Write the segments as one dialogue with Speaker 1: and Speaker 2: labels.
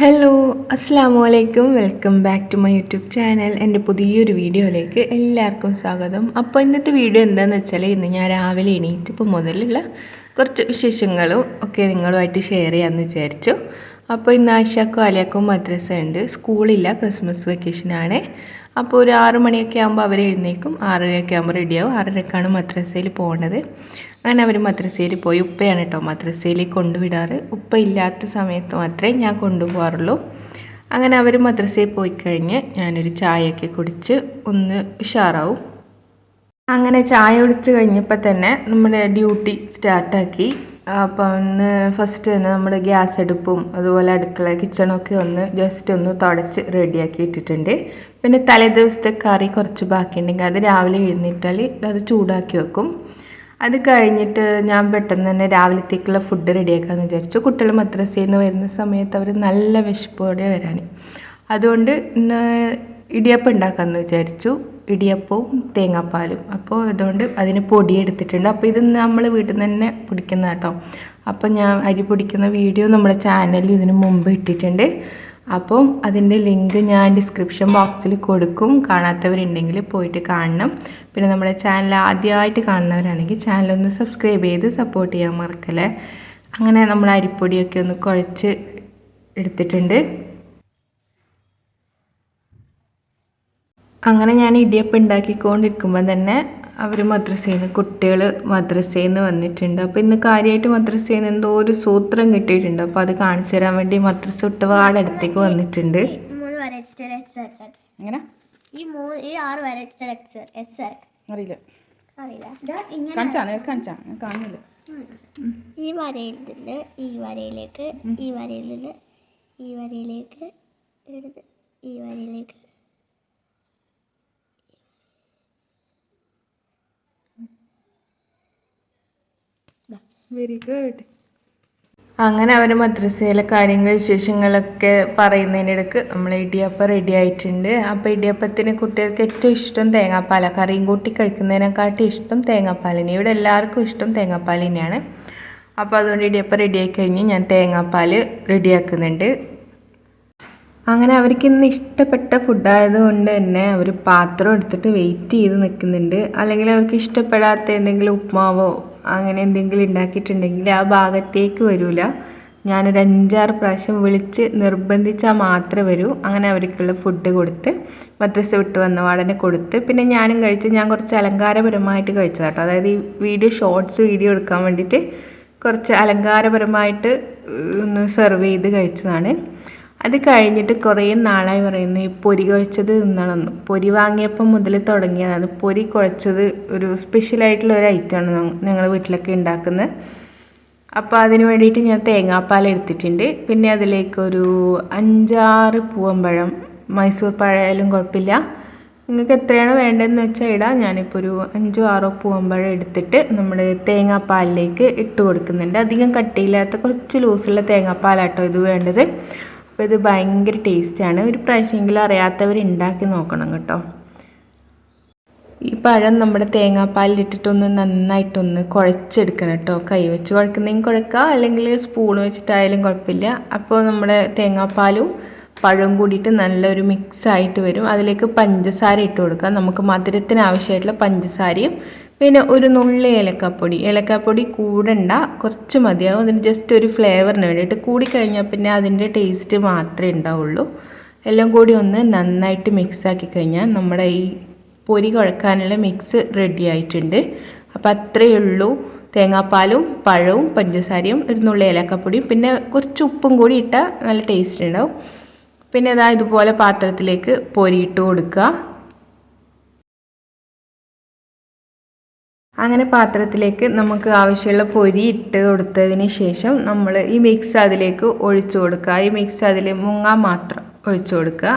Speaker 1: Hello അസ്സാം വലൈക്കും welcome back to my YouTube channel എന്റെ പുതിയൊരു വീഡിയോയിലേക്ക് എല്ലാവർക്കും സ്വാഗതം. അപ്പോൾ ഇന്നത്തെ വീഡിയോ എന്താണെന്ന് വെച്ചാൽ ഇന്ന് ഞാൻ രാവിലെ എണീറ്റപ്പോൾ മുതലുള്ള കുറച്ച് വിശേഷങ്ങളും ഒക്കെ നിങ്ങളുമായിട്ട് ഷെയർ ചെയ്യാമെന്ന് വിചാരിച്ചു. അപ്പോൾ ഇന്ന് ആശാക്കും അലിയാക്കും മദ്രസ ഉണ്ട്. സ്കൂളില്ല ക്രിസ്മസ് വെക്കേഷനാണ് അപ്പോൾ ഒരു ആറ് മണിയൊക്കെ ആകുമ്പോൾ അവർ എഴുന്നേക്കും. ആറരയൊക്കെ ആകുമ്പോൾ റെഡിയാവും ആറരക്കാണ് മദ്രസയിൽ പോകുന്നത് അങ്ങനെ അവർ മദ്രസയിൽ പോയി. ഉപ്പയാണ് കേട്ടോ മദ്രസയിൽ കൊണ്ടുവിടാറ്. ഉപ്പ ഇല്ലാത്ത സമയത്ത് മാത്രമേ ഞാൻ കൊണ്ടുപോകാറുള്ളൂ അങ്ങനെ അവർ മദ്രസയിൽ പോയി കഴിഞ്ഞ് ഞാനൊരു ചായയൊക്കെ കുടിച്ച് ഒന്ന് ഉഷാറാവും. അങ്ങനെ ചായ കുടിച്ച് കഴിഞ്ഞപ്പോൾ തന്നെ നമ്മുടെ ഡ്യൂട്ടി സ്റ്റാർട്ടാക്കി. അപ്പോൾ ഒന്ന് ഫസ്റ്റ് തന്നെ നമ്മൾ ഗ്യാസ് അടുപ്പും അതുപോലെ അടുക്കള കിച്ചണൊക്കെ ഒന്ന് ജസ്റ്റ് ഒന്ന് തുടച്ച് റെഡിയാക്കി ഇട്ടിട്ടുണ്ട്. പിന്നെ തലേ ദിവസത്തെ കറി കുറച്ച് ബാക്കിയുണ്ടെങ്കിൽ അത് രാവിലെ എഴുന്നേറ്റാൽ അത് ചൂടാക്കി വെക്കും. അത് കഴിഞ്ഞിട്ട് ഞാൻ പെട്ടെന്ന് തന്നെ രാവിലത്തേക്കുള്ള ഫുഡ് റെഡിയാക്കാമെന്ന് വിചാരിച്ചു. കുട്ടികൾ മദ്രസയിൽ നിന്ന് വരുന്ന സമയത്ത് അവർ നല്ല വിശപ്പോടെ വരാൻ അതുകൊണ്ട് ഇന്ന് ഇടിയപ്പം ഉണ്ടാക്കാമെന്ന് വിചാരിച്ചു. ഇടിയപ്പവും തേങ്ങാപ്പാലും. അപ്പോൾ അതുകൊണ്ട് അതിന് പൊടി എടുത്തിട്ടുണ്ട്. അപ്പോൾ ഇത് നമ്മൾ വീട്ടിൽ നിന്ന് തന്നെ പൊടിക്കുന്ന കേട്ടോ. അപ്പോൾ ഞാൻ അരി പൊടിക്കുന്ന വീഡിയോ നമ്മുടെ ചാനലിൽ ഇതിന് മുമ്പ് ഇട്ടിട്ടുണ്ട്. അപ്പം അതിന്റെ ലിങ്ക് ഞാൻ ഡിസ്ക്രിപ്ഷൻ ബോക്സിൽ കൊടുക്കും. കാണാത്തവരുണ്ടെങ്കിൽ പോയിട്ട് കാണണം. പിന്നെ നമ്മുടെ ചാനൽ ആദ്യമായിട്ട് കാണുന്നവരാണെങ്കിൽ ചാനലൊന്ന് സബ്സ്ക്രൈബ് ചെയ്ത് സപ്പോർട്ട് ചെയ്യാൻ മറക്കല്ലേ? അങ്ങനെ നമ്മൾ അരിപ്പൊടിയൊക്കെ ഒന്ന് കുഴച്ച് എടുത്തിട്ടുണ്ട്. അങ്ങനെ ഞാൻ ഇടിയപ്പം ഉണ്ടാക്കിക്കൊണ്ടിരിക്കുമ്പോൾ തന്നെ അവർ മദ്രസയിൽ നിന്ന് കുട്ടികൾ മദ്രസയിൽ നിന്ന് വന്നിട്ടുണ്ട്. അപ്പോൾ ഇന്ന് കാര്യമായിട്ട് മദ്രസയിൽ നിന്ന് എന്തോ ഒരു സൂത്രം കിട്ടിയിട്ടുണ്ട്. അപ്പോൾ അത് കാണിച്ചു തരാൻ വേണ്ടി മദ്രസ വിട്ടപാട് അടുത്തേക്ക് വന്നിട്ടുണ്ട്.
Speaker 2: ഈ മൂന്ന് ഈ ആറ് എസ്
Speaker 3: അറിയില്ല.
Speaker 2: അറിയില്ല. ദാ ഇങ്ങനെ.
Speaker 3: കാണിച്ചാ നിനക്ക് കാണിച്ചാ? ഞാൻ കാണുന്നില്ല.
Speaker 2: ഈ വരയിൽ നിന്ന് ഈ വരയിലേക്ക് ഈ വരയിൽ നിന്ന് ഈ വരയിലേക്ക് ഈ വരയിലേക്ക്.
Speaker 3: വെരി ഗുഡ്
Speaker 1: അങ്ങനെ അവർ മദ്രസയിലെ കാര്യങ്ങൾ വിശേഷങ്ങളൊക്കെ പറയുന്നതിനിടക്ക് നമ്മൾ ഇടിയപ്പം റെഡി ആയിട്ടുണ്ട്. അപ്പോൾ ഇടിയപ്പത്തിന് കുട്ടികൾക്ക് ഏറ്റവും ഇഷ്ടം തേങ്ങാപ്പാല. കറിയും കൂട്ടി കഴിക്കുന്നതിനെക്കാട്ടി ഇഷ്ടം തേങ്ങാപ്പാലിന്. ഇവിടെ എല്ലാവർക്കും ഇഷ്ടം തേങ്ങാപ്പാൽ തന്നെയാണ്. അപ്പോൾ അതുകൊണ്ട് ഇടിയപ്പം റെഡിയായി കഴിഞ്ഞ് ഞാൻ തേങ്ങാപ്പാൽ റെഡിയാക്കുന്നുണ്ട് അങ്ങനെ അവർക്ക് ഇന്ന് ഇഷ്ടപ്പെട്ട ഫുഡായത് കൊണ്ട് തന്നെ അവർ പാത്രം എടുത്തിട്ട് വെയിറ്റ് ചെയ്ത് നിൽക്കുന്നുണ്ട്. അല്ലെങ്കിൽ അവർക്ക് ഇഷ്ടപ്പെടാത്ത എന്തെങ്കിലും ഉപ്മാവോ അങ്ങനെ എന്തെങ്കിലും ഉണ്ടാക്കിയിട്ടുണ്ടെങ്കിൽ ആ ഭാഗത്തേക്ക് വരില്ല ഞാനൊരു അഞ്ചാറ് പ്രാവശ്യം വിളിച്ച് നിർബന്ധിച്ചാൽ മാത്രമേ വരൂ. അങ്ങനെ അവർക്കുള്ള ഫുഡ് കൊടുത്ത് മദ്രസ വിട്ട് വന്ന വാടനെ കൊടുത്ത്. പിന്നെ ഞാനും കഴിച്ച് ഞാൻ കുറച്ച് അലങ്കാരപരമായിട്ട് കഴിച്ചത് കേട്ടോ അതായത് ഈ വീഡിയോ ഷോർട്സ് വീഡിയോ എടുക്കാൻ വേണ്ടിയിട്ട് കുറച്ച് അലങ്കാരപരമായിട്ട് ഒന്ന് സെർവ് ചെയ്ത് കഴിച്ചതാണ്. അത് കഴിഞ്ഞിട്ട് കുറേ നാളായി പറയുന്നു ഈ പൊരി കുഴച്ചത് തിന്നണമെന്ന്. പൊരി വാങ്ങിയപ്പം മുതൽ തുടങ്ങിയതാണ്. പൊരി കുഴച്ചത് ഒരു സ്പെഷ്യലായിട്ടുള്ള ഒരു ഐറ്റം ആണ് ഞങ്ങൾ വീട്ടിലൊക്കെ ഉണ്ടാക്കുന്നത് അപ്പോൾ അതിന് വേണ്ടിയിട്ട് ഞാൻ തേങ്ങാപ്പാൽ എടുത്തിട്ടുണ്ട്. പിന്നെ അതിലേക്കൊരു അഞ്ചാറ് പൂവമ്പഴം മൈസൂർ പഴമായാലും കുഴപ്പമില്ല. നിങ്ങൾക്ക് എത്രയാണ് വേണ്ടതെന്ന് വെച്ചാൽ ഇടാം. ഞാനിപ്പോൾ ഒരു അഞ്ചോ ആറോ പൂവമ്പഴം എടുത്തിട്ട് നമ്മൾ തേങ്ങാപ്പാലിലേക്ക് ഇട്ട് കൊടുക്കുന്നുണ്ട്. അധികം കട്ടിയില്ലാത്ത കുറച്ച് ലൂസുള്ള തേങ്ങാപ്പാലാട്ടോ ഇത് വേണ്ടത്. അപ്പോൾ ഇത് ഭയങ്കര ടേസ്റ്റാണ് ഒരു പ്രാവശ്യമെങ്കിലും അറിയാത്തവർ ഉണ്ടാക്കി നോക്കണം കേട്ടോ. ഈ പഴം നമ്മുടെ തേങ്ങാപ്പാലിലിട്ടിട്ടൊന്ന് നന്നായിട്ടൊന്ന് കുഴച്ചെടുക്കണം കേട്ടോ. കൈ വെച്ച് കുഴക്കുന്നെങ്കിൽ കുഴക്കുക അല്ലെങ്കിൽ സ്പൂൺ വെച്ചിട്ടായാലും കുഴപ്പമില്ല അപ്പോൾ നമ്മുടെ തേങ്ങാപ്പാലും പഴവും കൂടിയിട്ട് നല്ലൊരു മിക്സ് ആയിട്ട് വരും. അതിലേക്ക് പഞ്ചസാര ഇട്ട് കൊടുക്കാം. നമുക്ക് മധുരത്തിന് ആവശ്യമായിട്ടുള്ള പഞ്ചസാരയും പിന്നെ ഒരു നുള്ളി ഏലക്കാപ്പൊടി. ഏലക്കാപ്പൊടി കൂടണ്ട കുറച്ച് മതിയാവും. അതിന് ജസ്റ്റ് ഒരു ഫ്ലേവറിന് വേണ്ടിയിട്ട്. കൂടിക്കഴിഞ്ഞാൽ പിന്നെ അതിന്റെ ടേസ്റ്റ് മാത്രമേ ഉണ്ടാവുള്ളൂ. എല്ലാം കൂടി ഒന്ന് നന്നായിട്ട് മിക്സ് ആക്കി കഴിഞ്ഞാൽ നമ്മുടെ ഈ പൊരി കുഴക്കാനുള്ള മിക്സ് റെഡി ആയിട്ടുണ്ട്. അപ്പോൾ അത്രയേ ഉള്ളൂ. തേങ്ങാപ്പാലും പഴവും പഞ്ചസാരയും ഒരു നുള്ളി ഏലക്കാപ്പൊടിയും പിന്നെ കുറച്ച് ഉപ്പും കൂടി ഇട്ടാൽ നല്ല ടേസ്റ്റ് ഉണ്ടാവും. പിന്നെ ഇതാ ഇതുപോലെ പാത്രത്തിലേക്ക് പൊരിയിട്ട് കൊടുക്കുക. അങ്ങനെ പാത്രത്തിലേക്ക് നമുക്ക് ആവശ്യമുള്ള പൊരി ഇട്ട് കൊടുത്തതിന് ശേഷം നമ്മൾ ഈ മിക്സ് അതിലേക്ക് ഒഴിച്ചു കൊടുക്കുക. ഈ മിക്സ് അതിൽ മുങ്ങാൻ മാത്രം ഒഴിച്ചു കൊടുക്കുക.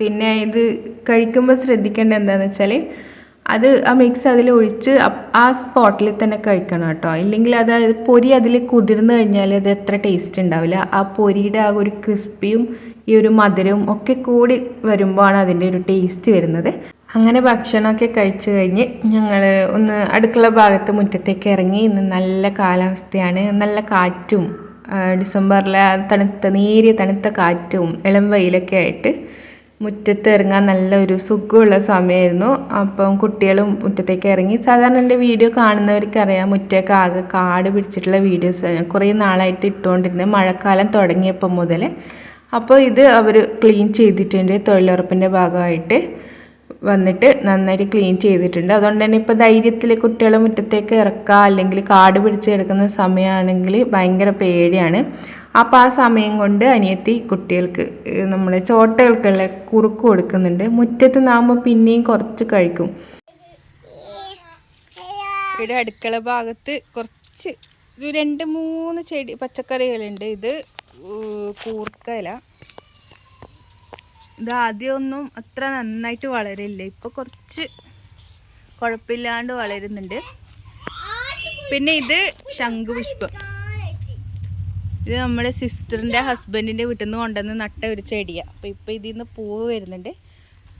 Speaker 1: പിന്നെ ഇത് കഴിക്കുമ്പോൾ ശ്രദ്ധിക്കേണ്ട എന്താണെന്ന് വെച്ചാൽ അത് ആ മിക്സ് അതിൽ ഒഴിച്ച് ആ സ്പോട്ടിൽ തന്നെ കഴിക്കണം കേട്ടോ. ഇല്ലെങ്കിൽ അത് പൊരി അതിൽ കുതിർന്നു കഴിഞ്ഞാൽ അത് എത്ര ടേസ്റ്റ് ഉണ്ടാവില്ല. ആ പൊരിയുടെ ആ ഒരു ക്രിസ്പിയും ഈ ഒരു മധുരവും ഒക്കെ കൂടി വരുമ്പോഴാണ് അതിന്റെ ഒരു ടേസ്റ്റ് വരുന്നത്. അങ്ങനെ ഭക്ഷണമൊക്കെ കഴിച്ചു കഴിഞ്ഞ് ഞങ്ങൾ ഒന്ന് അടുക്കള ഭാഗത്ത് മുറ്റത്തേക്ക് ഇറങ്ങി ഇന്ന് നല്ല കാലാവസ്ഥയാണ്. നല്ല കാറ്റും ഡിസംബറിലെ തണുത്ത നേരിയ തണുത്ത കാറ്റും ഇളം വെയിലൊക്കെ ആയിട്ട് മുറ്റത്ത് ഇറങ്ങാൻ നല്ലൊരു സുഖമുള്ള സമയമായിരുന്നു. അപ്പം കുട്ടികളും മുറ്റത്തേക്ക് ഇറങ്ങി. സാധാരണ എന്റെ വീഡിയോ കാണുന്നവർക്ക് അറിയാം മുറ്റേക്ക് ആകെ കാട് പിടിച്ചിട്ടുള്ള വീഡിയോസ് കുറേ നാളായിട്ട് ഇട്ടുകൊണ്ടിരുന്നത് മഴക്കാലം തുടങ്ങിയപ്പം മുതൽ അപ്പോൾ ഇത് അവർ ക്ലീൻ ചെയ്തിട്ടുണ്ട് തൊഴിലുറപ്പിന്റെ ഭാഗമായിട്ട്. വന്നിട്ട് നന്നായിട്ട് ക്ലീൻ ചെയ്തിട്ടുണ്ട്. അതുകൊണ്ട് തന്നെ ഇപ്പോൾ ധൈര്യത്തിൽ കുട്ടികളെ മുറ്റത്തേക്ക് ഇറക്കുക അല്ലെങ്കിൽ കാട് പിടിച്ച് കിടക്കുന്ന സമയമാണെങ്കിൽ ഭയങ്കര പേടിയാണ്. അപ്പോൾ ആ സമയം കൊണ്ട് അനിയത്തി കുട്ടികൾക്ക് നമ്മുടെ ചോട്ടകൾക്കുള്ള കുറുക്ക് കൊടുക്കുന്നുണ്ട്. മുറ്റത്ത് നിന്നാകുമ്പോൾ പിന്നെയും കുറച്ച് കഴിക്കും. ഇവിടെ അടുക്കള ഭാഗത്ത് കുറച്ച് ഒരു രണ്ട് മൂന്ന് ചെടി പച്ചക്കറികളുണ്ട്. ഇത് കൂർക്കയില ഇത് ആദ്യമൊന്നും അത്ര നന്നായിട്ട് വളരില്ല ഇപ്പോൾ കുറച്ച് കുഴപ്പമില്ലാണ്ട് വളരുന്നുണ്ട്. പിന്നെ ഇത് ശംഖുപുഷ്പം. ഇത് നമ്മുടെ സിസ്റ്ററിന്റെ ഹസ്ബൻഡിന്റെ വീട്ടിൽ നിന്ന് കൊണ്ടുവന്ന് നട്ട ഒരു ചെടിയാണ് അപ്പോൾ ഇപ്പോൾ ഇതിൽ നിന്ന് പൂവ് വരുന്നുണ്ട്.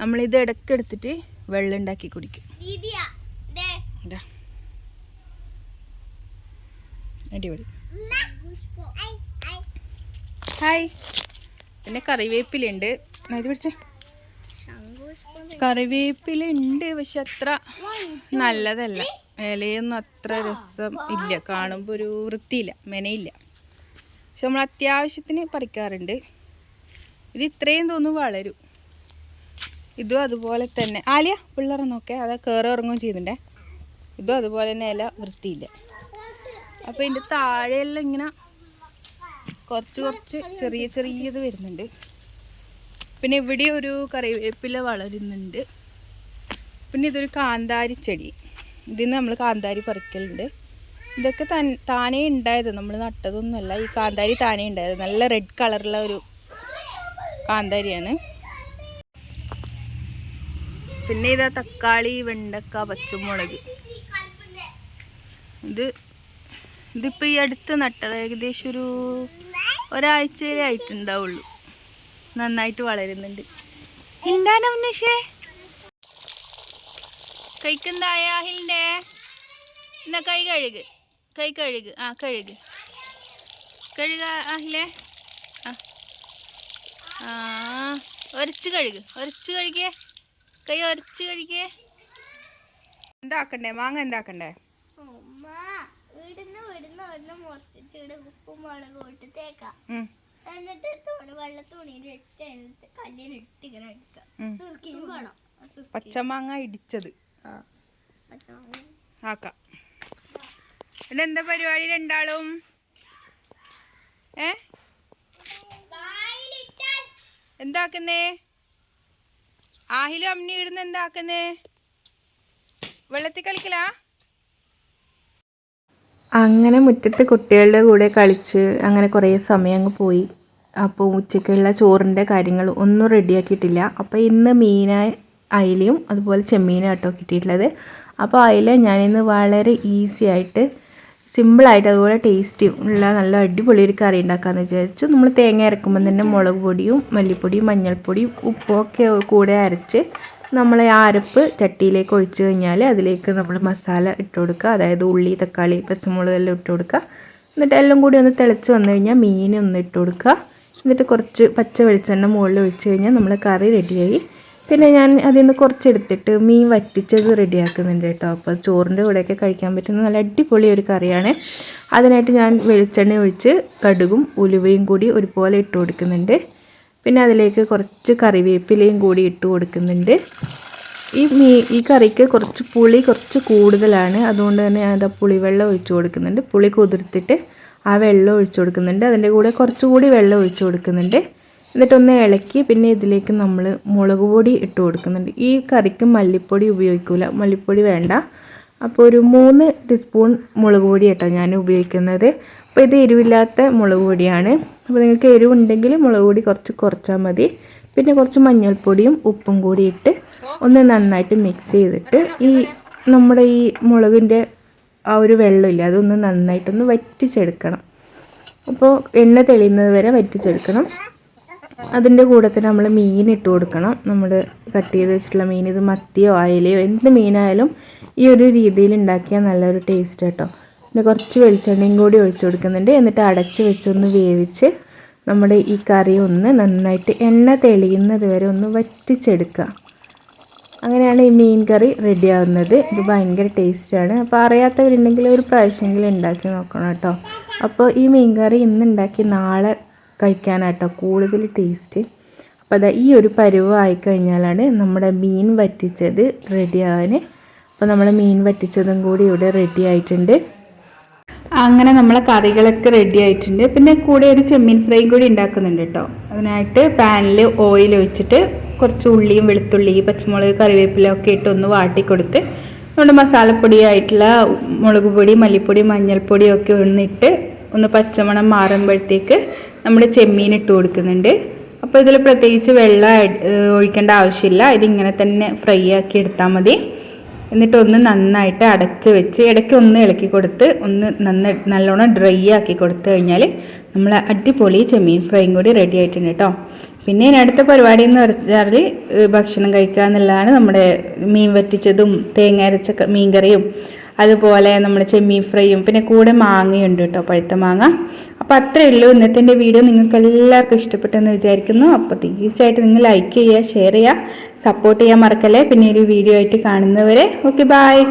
Speaker 1: നമ്മളിത് ഇടയ്ക്ക് എടുത്തിട്ട് വെള്ളം ഉണ്ടാക്കി കുടിക്കും. അടിപൊളി. ഹായ്. പിന്നെ കറിവേപ്പിലുണ്ട് ഇത് പിടിച്ചേ. കറിവേപ്പില ഉണ്ട് പക്ഷെ അത്ര നല്ലതല്ല. ഇലയൊന്നും അത്ര രസം ഇല്ല. കാണുമ്പോൾ ഒരു വൃത്തിയില്ല മെനയില്ല. പക്ഷെ നമ്മൾ അത്യാവശ്യത്തിന് പറിക്കാറുണ്ട്. ഇത് ഇത്രയും തോന്നും വളരും. ഇതും അതുപോലെ തന്നെ. ആലിയ പിള്ളേർ നോക്കേ. അതാ കയറി ഇറങ്ങുകയും ചെയ്യുന്നുണ്ടേ. ഇതും അതുപോലെ തന്നെ ഇല വൃത്തിയില്ല. അപ്പോൾ ഇതിന്റെ താഴെയെല്ലാം ഇങ്ങനെ കുറച്ച് കുറച്ച് ചെറിയ ചെറിയത് വരുന്നുണ്ട്. പിന്നെ ഇവിടെ ഒരു കറിവേപ്പില വളരുന്നുണ്ട്. പിന്നെ ഇതൊരു കാന്താരി ചെടി. ഇതിന് നമ്മൾ കാന്താരി പറിക്കലുണ്ട്. ഇതൊക്കെ തൻ താനേ ഉണ്ടായത്. നമ്മൾ നട്ടതൊന്നുമല്ല. ഈ കാന്താരി താനേ ഉണ്ടായത്. നല്ല റെഡ് കളറുള്ള ഒരു കാന്താരിയാണ്. പിന്നെ ഇതാ തക്കാളി വെണ്ടക്ക പച്ചമുളക്. ഇത് ഇതിപ്പോൾ ഈ അടുത്ത് നട്ടത് ഏകദേശം ഒരു ഒരാഴ്ചയിലേ ആയിട്ടുണ്ടാവുള്ളൂ. നന്നായിട്ട് വളരുന്നുണ്ട്. എന്താണ് ഉന്നഷേ കൈക്കെന്തായ അഹിലിന്റെ എന്നാ കൈ കഴുക്. കൈ കഴുക്. ആ കഴുക്. കഴുക അഹിലെ ആ. ആ ഒരച്ച് കഴുക്. ഒരച്ച് കഴുകിയേ. കൈ ഒരച്ച് കഴുകിയേ. എന്താക്കണ്ടേ? മാങ്ങ എന്താക്കണ്ടേ?
Speaker 2: ഉമ്മ ഇവിടുന്ന് ഇവിടുന്ന് ഇവിടുന്ന് മുറിച്ചിട്ട് ഇവിടെ ഉപ്പും മുളകും ഇട്ട് തേക്കാം. എന്നിട്ട് തുണി വെള്ള തുണിയിൽ വെച്ചിട്ട് എന്നിട്ട് കല്ലിൽ ഇട്ട് ഇങ്ങനെ എടുക്കാം സുർക്കിയും വേണം.
Speaker 1: പച്ചമാങ്ങ ഇടിച്ചത്. ആക്കാം. എന്താ പരിപാടി രണ്ടാളും? ഏ? എന്താക്കുന്നേ? ആഹിലും അമ്മിയും ഇടുന്ന എന്താക്കുന്നേ? വെള്ളത്തിൽ കളിക്കലാ? അങ്ങനെ മുറ്റത്ത് കുട്ടികളുടെ കൂടെ കളിച്ച് അങ്ങനെ കുറേ സമയം അങ്ങ് പോയി. അപ്പോൾ ഉച്ചയ്ക്കുള്ള ചോറിന്റെ കാര്യങ്ങൾ ഒന്നും റെഡിയാക്കിയിട്ടില്ല. അപ്പോൾ ഇന്ന് മീന അയിലയും അതുപോലെ ചെമ്മീനും കേട്ടോ കിട്ടിയിട്ടുള്ളത്. അപ്പോൾ അയില ഞാനിന്ന് വളരെ ഈസി ആയിട്ട് സിമ്പിളായിട്ട് അതുപോലെ ടേസ്റ്റി ഉള്ള നല്ല അടിപൊളി ഒരു കറി ഉണ്ടാക്കാമെന്ന് വിചാരിച്ചു. നമ്മൾ തേങ്ങ അരക്കുമ്പോൾ തന്നെ മുളക് പൊടിയും മല്ലിപ്പൊടിയും മഞ്ഞൾപ്പൊടിയും ഉപ്പൊക്കെ കൂടെ അരച്ച് നമ്മൾ ആ അരപ്പ് ചട്ടിയിലേക്ക് ഒഴിച്ച് കഴിഞ്ഞാൽ അതിലേക്ക് നമ്മൾ മസാല ഇട്ട് കൊടുക്കുക. അതായത് ഉള്ളി തക്കാളി പച്ചമുളക് എല്ലാം ഇട്ട് കൊടുക്കുക. എന്നിട്ട് എല്ലാം കൂടി ഒന്ന് തിളച്ച് വന്നു കഴിഞ്ഞാൽ മീൻ ഒന്ന് ഇട്ട് കൊടുക്കുക. എന്നിട്ട് കുറച്ച് പച്ച വെളിച്ചെണ്ണ മുകളിൽ ഒഴിച്ച് കഴിഞ്ഞാൽ നമ്മൾ കറി റെഡിയായി. പിന്നെ ഞാൻ അതിൽ നിന്ന് കുറച്ചെടുത്തിട്ട് മീൻ വറ്റിച്ചത് റെഡിയാക്കുന്നുണ്ട് കേട്ടോ. അപ്പോൾ ചോറിന്റെ കൂടെയൊക്കെ കഴിക്കാൻ പറ്റുന്ന നല്ല അടിപൊളി ഒരു കറിയാണ്. അതിനായിട്ട് ഞാൻ വെളിച്ചെണ്ണ ഒഴിച്ച് കടുകും ഉലുവയും കൂടി ഒരുപോലെ ഇട്ട് കൊടുക്കുന്നുണ്ട്. പിന്നെ അതിലേക്ക് കുറച്ച് കറിവേപ്പിലയും കൂടി ഇട്ട് കൊടുക്കുന്നുണ്ട്. ഈ മീ ഈ കറിക്ക് കുറച്ച് പുളി കുറച്ച് കൂടുതലാണ്. അതുകൊണ്ട് തന്നെ ഞാൻ അത് പുളിവെള്ളം ഒഴിച്ചു കൊടുക്കുന്നുണ്ട്. പുളി കുതിർത്തിട്ട് ആ വെള്ളം ഒഴിച്ചു കൊടുക്കുന്നുണ്ട്. അതിന്റെ കൂടെ കുറച്ചുകൂടി വെള്ളം ഒഴിച്ചു കൊടുക്കുന്നുണ്ട്. എന്നിട്ടൊന്ന് ഇളക്കി പിന്നെ ഇതിലേക്ക് നമ്മൾ മുളക് പൊടി ഇട്ട് കൊടുക്കുന്നുണ്ട്. ഈ കറിക്ക് മല്ലിപ്പൊടി ഉപയോഗിക്കില്ല മല്ലിപ്പൊടി വേണ്ട. അപ്പോൾ ഒരു മൂന്ന് ടീസ്പൂൺ മുളക് പൊടി കേട്ടോ ഞാൻ ഉപയോഗിക്കുന്നത്. അപ്പോൾ ഇത് എരിവില്ലാത്ത മുളക് പൊടിയാണ്. അപ്പോൾ നിങ്ങൾക്ക് എരിവുണ്ടെങ്കിൽ മുളക് പൊടി കുറച്ച് കുറച്ചാൽ മതി. പിന്നെ കുറച്ച് മഞ്ഞൾപ്പൊടിയും ഉപ്പും കൂടി ഇട്ട് ഒന്ന് നന്നായിട്ട് മിക്സ് ചെയ്തിട്ട് ഈ നമ്മുടെ ഈ മുളകിന്റെ ആ ഒരു വെള്ളമില്ല അതൊന്ന് നന്നായിട്ടൊന്ന് വറ്റിച്ചെടുക്കണം. അപ്പോൾ എണ്ണ തെളിയുന്നത് വരെ വറ്റിച്ചെടുക്കണം. അതിന്റെ കൂടെ തന്നെ നമ്മൾ മീൻ ഇട്ട് കൊടുക്കണം. നമ്മൾ കട്ട് ചെയ്ത് വെച്ചിട്ടുള്ള മീൻ ഇത് മത്തിയോ അയലയോ എന്ത് മീനായാലും ഈ ഒരു രീതിയിൽ ഉണ്ടാക്കിയാൽ നല്ലൊരു ടേസ്റ്റ് കേട്ടോ പിന്നെ കുറച്ച് വെളിച്ചെണ്ണയും കൂടി ഒഴിച്ചു കൊടുക്കുന്നുണ്ട്. എന്നിട്ട് അടച്ച് വെച്ചൊന്ന് വേവിച്ച് നമ്മുടെ ഈ കറി ഒന്ന് നന്നായിട്ട് എണ്ണ തെളിയുന്നത് വരെ ഒന്ന് വറ്റിച്ചെടുക്കുക. അങ്ങനെയാണ് ഈ മീൻ കറി റെഡി ആവുന്നത്. ഇത് ഭയങ്കര ടേസ്റ്റാണ് അപ്പോൾ അറിയാത്തവരുണ്ടെങ്കിൽ ഒരു പ്രാവശ്യമെങ്കിലും ഉണ്ടാക്കി നോക്കണം കേട്ടോ. അപ്പോൾ ഈ മീൻ കറി ഇന്ന് ഉണ്ടാക്കി നാളെ കഴിക്കാനാട്ടോ. കൂടുതൽ ടേസ്റ്റ് അപ്പോൾ അതാ ഈ ഒരു പരുവ് ആയിക്കഴിഞ്ഞാലാണ് നമ്മുടെ മീൻ വറ്റിച്ചത് റെഡി ആവാൻ അപ്പോൾ നമ്മൾ മീൻ വറ്റിച്ചതും കൂടി ഇവിടെ റെഡി ആയിട്ടുണ്ട്.
Speaker 3: അങ്ങനെ നമ്മളെ കറികളൊക്കെ റെഡി ആയിട്ടുണ്ട്. പിന്നെ കൂടെ ഒരു ചെമ്മീൻ ഫ്രൈ കൂടി ഉണ്ടാക്കുന്നുണ്ട് കേട്ടോ. അതിനായിട്ട് പാനിൽ ഓയിൽ ഒഴിച്ചിട്ട് കുറച്ച് ഉള്ളിയും വെളുത്തുള്ളിയും പച്ചമുളക് കറിവേപ്പില ഒക്കെ ഇട്ട് ഒന്ന് വാട്ടിക്കൊടുത്ത് നമ്മുടെ മസാലപ്പൊടിയായിട്ടുള്ള മുളക് പൊടി മല്ലിപ്പൊടി മഞ്ഞൾപ്പൊടി ഒക്കെ ഒന്നിട്ട് ഒന്ന് പച്ചമണം മാറുമ്പോഴത്തേക്ക് നമ്മൾ ചെമ്മീൻ ഇട്ട് കൊടുക്കുന്നുണ്ട്. അപ്പോൾ ഇതിൽ പ്രത്യേകിച്ച് വെള്ളം ഒഴിക്കേണ്ട ആവശ്യമില്ല. ഇതിങ്ങനെ തന്നെ ഫ്രൈ ആക്കി എടുത്താൽ മതി. എന്നിട്ട് ഒന്ന് നന്നായിട്ട് അടച്ച് വെച്ച് ഇടയ്ക്ക് ഒന്ന് ഇളക്കി കൊടുത്ത് ഒന്ന് നന്ന നല്ലോണം ഡ്രൈ ആക്കി കൊടുത്തു കഴിഞ്ഞാൽ നമ്മൾ അടിപൊളി ചെമ്മീൻ ഫ്രൈയും കൂടി റെഡി ആയിട്ടുണ്ട് കേട്ടോ. പിന്നെ ഇനി അടുത്ത പരിപാടി എന്ന് പറഞ്ഞാൽ ഭക്ഷണം കഴിക്കുക എന്നുള്ളതാണ് നമ്മുടെ മീൻ വറ്റിച്ചതും തേങ്ങ അരച്ച മീൻകറിയും മീൻ കറിയും. അതുപോലെ നമ്മുടെ ചെമ്മീൻ ഫ്രൈയും പിന്നെ കൂടെ മാങ്ങയുണ്ട് കേട്ടോ പഴുത്ത മാങ്ങ. അപ്പോൾ അത്രയേ ഉള്ളൂ. ഇന്നത്തെ എന്റെ വീഡിയോ നിങ്ങൾക്ക് എല്ലാവർക്കും ഇഷ്ടപ്പെട്ടെന്ന് വിചാരിക്കുന്നു. അപ്പോൾ തീർച്ചയായിട്ടും നിങ്ങൾ ലൈക്ക് ചെയ്യുക ഷെയർ ചെയ്യുക. സപ്പോർട്ട് ചെയ്യാൻ മറക്കല്ലേ? പിന്നെ ഒരു വീഡിയോ ആയിട്ട് കാണുന്നവരെ. Okay bye